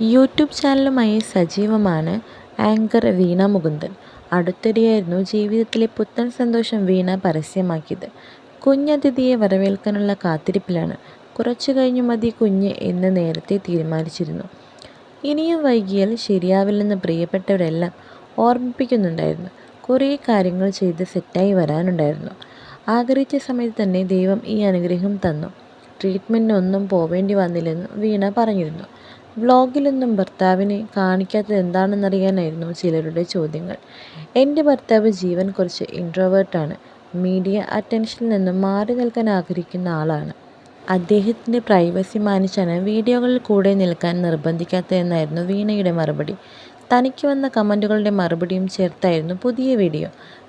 YouTube ചാനലുമായി സജീവമാണ് anchor Veena Mukundan. അടുത്തിടെയായിരുന്നു ജീവിതത്തിലെ പുത്തൻ സന്തോഷം വീണ പരസ്യമാക്കിയത്. കുഞ്ഞതിഥിയെ വരവേൽക്കാനുള്ള കാത്തിരിപ്പിലാണ്. കുറച്ചു കഴിഞ്ഞു മതി കുഞ്ഞ് എന്ന് നേരത്തെ തീരുമാനിച്ചിരുന്നു. ഇനിയും വൈകിയാൽ ശരിയാവില്ലെന്ന് പ്രിയപ്പെട്ടവരെല്ലാം ഓർമ്മിപ്പിക്കുന്നുണ്ടായിരുന്നു. കുറേ കാര്യങ്ങൾ ചെയ്ത് സെറ്റായി വരാനുണ്ടായിരുന്നു. ആഗ്രഹിച്ച സമയത്ത് തന്നെ ദൈവം ഈ അനുഗ്രഹം തന്നു. ട്രീറ്റ്മെന്റിനൊന്നും പോവേണ്ടി വന്നില്ലെന്ന് വീണ പറഞ്ഞിരുന്നു. വ്ലോഗിലൊന്നും ഭർത്താവിനെ കാണിക്കാത്തത് എന്താണെന്നറിയാനായിരുന്നു ചിലരുടെ ചോദ്യങ്ങൾ. എന്റെ ഭർത്താവ് ജീവൻ കുറച്ച് ഇൻട്രോവേർട്ടാണ്. മീഡിയ അറ്റൻഷനിൽ നിന്നും മാറി നിൽക്കാൻ ആഗ്രഹിക്കുന്ന ആളാണ്. അദ്ദേഹത്തിന്റെ പ്രൈവസി മാനിച്ചാണ് വീഡിയോകളിൽ കൂടെ നിൽക്കാൻ നിർബന്ധിക്കാത്തതെന്നായിരുന്നു വീണയുടെ മറുപടി. തനിക്ക് വന്ന കമന്റുകളുടെ മറുപടിയും ചേർത്തായിരുന്നു പുതിയ വീഡിയോ.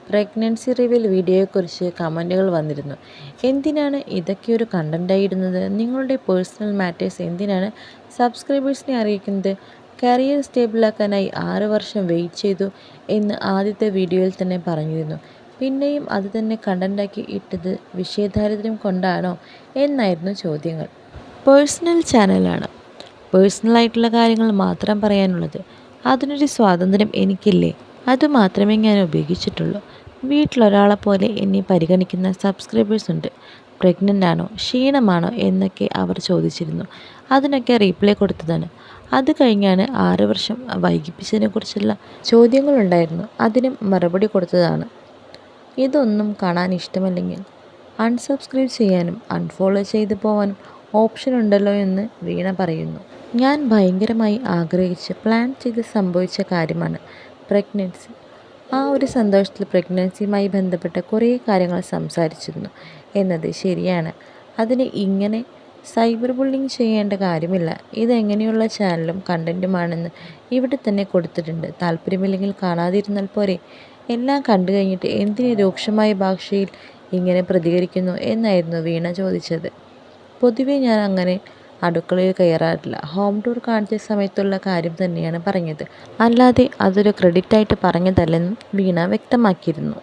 പ്രഗ്നൻസി റിവീൽ വീഡിയോയെക്കുറിച്ച് കമന്റുകൾ വന്നിരുന്നു. എന്തിനാണ് ഇതൊക്കെയൊരു കണ്ടന്റായി ഇടുന്നത്? നിങ്ങളുടെ പേഴ്സണൽ മാറ്റേഴ്സ് എന്തിനാണ് സബ്സ്ക്രൈബേഴ്സിനെ അറിയിക്കുന്നത്? കരിയർ സ്റ്റേബിളാക്കാനായി ആറ് വർഷം വെയിറ്റ് ചെയ്തു എന്ന് ആദ്യത്തെ വീഡിയോയിൽ തന്നെ പറഞ്ഞിരുന്നു. പിന്നെയും അത് തന്നെ കണ്ടന്റാക്കി ഇട്ടത് വിഷയദാരിദ്ര്യം കൊണ്ടാണോ എന്നായിരുന്നു ചോദ്യങ്ങൾ. പേഴ്സണൽ ചാനലാണ്. പേഴ്സണലായിട്ടുള്ള കാര്യങ്ങൾ മാത്രം പറയാനുള്ളത്. അതിനൊരു സ്വാതന്ത്ര്യം എനിക്കില്ലേ? അതുമാത്രമേ ഞാൻ ഉപയോഗിച്ചിട്ടുള്ളൂ. വീട്ടിലൊരാളെ പോലെ എന്നെ പരിഗണിക്കുന്ന സബ്സ്ക്രൈബേഴ്സ് ഉണ്ട്. പ്രഗ്നന്റ് ആണോ ക്ഷീണമാണോ എന്നൊക്കെ അവർ ചോദിച്ചിരുന്നു. അതിനൊക്കെ റീപ്ലൈ കൊടുത്തതാണ്. അത് കഴിഞ്ഞാണ് ആറ് വർഷം വൈകിപ്പിച്ചതിനെക്കുറിച്ചുള്ള ചോദ്യങ്ങളുണ്ടായിരുന്നു. അതിനും മറുപടി കൊടുത്തതാണ്. ഇതൊന്നും കാണാൻ ഇഷ്ടമല്ലെങ്കിൽ അൺസബ്സ്ക്രൈബ് ചെയ്യാനും അൺഫോളോ ചെയ്ത് ഓപ്ഷൻ ഉണ്ടല്ലോ എന്ന് വീണ പറയുന്നു. ഞാൻ ഭയങ്കരമായി ആഗ്രഹിച്ച് പ്ലാൻ ചെയ്ത് സംഭവിച്ച കാര്യമാണ് പ്രഗ്നൻസി. ആ ഒരു സന്തോഷത്തിൽ പ്രഗ്നൻസിയുമായി ബന്ധപ്പെട്ട കുറേ കാര്യങ്ങൾ സംസാരിച്ചിരുന്നു എന്നത് ശരിയാണ്. അതിന് ഇങ്ങനെ സൈബർ ബുള്ളിങ് ചെയ്യേണ്ട കാര്യമില്ല. ഇതെങ്ങനെയുള്ള ചാനലും കണ്ടന്റുമാണെന്ന് ഇവിടെ തന്നെ കൊടുത്തിട്ടുണ്ട്. താല്പര്യമില്ലെങ്കിൽ കാണാതിരുന്നാൽ പോരെ? എല്ലാം കണ്ടു കഴിഞ്ഞിട്ട് എന്തിന് രൂക്ഷമായ ഭാഷയിൽ ഇങ്ങനെ പ്രതികരിക്കുന്നു എന്നായിരുന്നു വീണ ചോദിച്ചത്. പൊതുവേ ഞാൻ അങ്ങനെ അടുക്കളയിൽ കയറാറില്ല. ഹോം ടൂർ കാണിച്ച സമയത്തുള്ള കാര്യം തന്നെയാണ് പറഞ്ഞത്. അല്ലാതെ അതൊരു ക്രെഡിറ്റായിട്ട് പറഞ്ഞതല്ലെന്നും വീണ വ്യക്തമാക്കിയിരുന്നു.